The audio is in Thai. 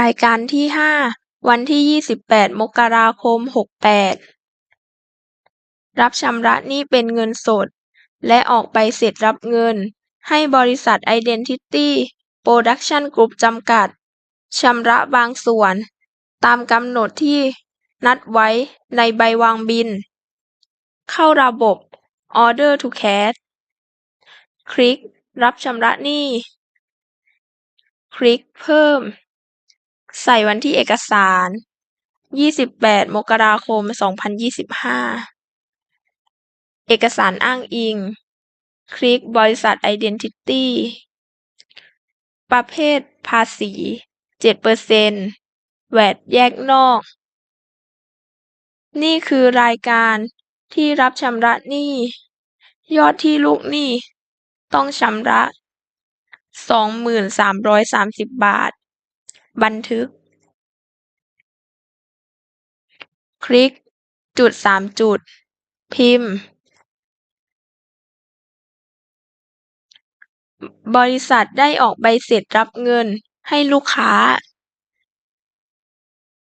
รายการที่ห้าวันที่ยี่สิบแปดมกราคมหกแปดรับชำระหนี้เป็นเงินสด และออกใบเสร็จรับเงิน ให้บริษัท Identity Production Group จำกัดชำระบางส่วน ตามกำหนดที่นัดไว้ในใบวางบิลเข้าระบบ Order to Cash คลิกรับชำระหนี้ คลิกเพิ่ม ใส่วันที่เอกสาร28มกราคม2025เอกสารอ้างอิง คลิกบริษัท Identity ประเภทภาษี7%แวตแยกนอก นี่คือรายการที่รับชำระหนี้ ยอดที่ลูกหนี้ ต้องชำระ 2330 บาท บันทึก คลิก จุดสามจุด พิมพ์ บริษัทได้ออกใบเสร็จรับเงินให้ลูกค้า